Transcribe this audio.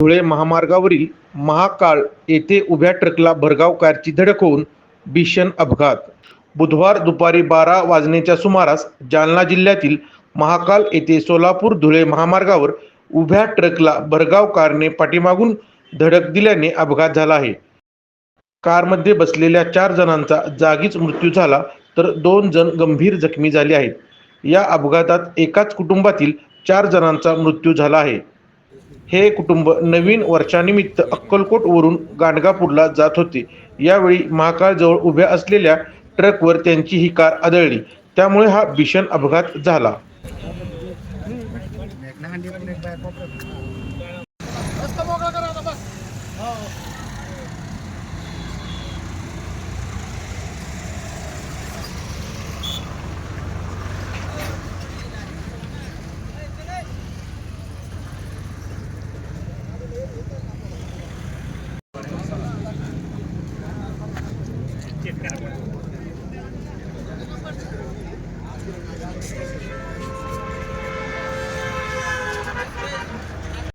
धुळे महामार्गावरील महाकाळ येथे उभ्या ट्रकला भरगाव कारची धडक होऊन भीषण अपघात. बुधवार दुपारी बारा वाजण्याच्या सुमारास जालना जिल्ह्यातील महाकाल येथे सोलापूर धुळे महामार्गावर उभ्या ट्रकला भरगाव कारने पाठीमागून धडक दिल्याने अपघात झाला आहे. कारमध्ये बसलेल्या चार जणांचा जागीच मृत्यू झाला तर दोन जण गंभीर जखमी झाले आहेत. या अपघातात एकाच कुटुंबातील चार जणांचा मृत्यू झाला आहे. हे कुटुंब नवीन वर्षानिमित्त अक्कलकोटवरून गाणगापूरला जात होते. यावेळी महाकाळजवळ उभ्या असलेल्या ट्रकवर त्यांची ही कार आदळली. त्यामुळे हा भीषण अपघात झाला. next.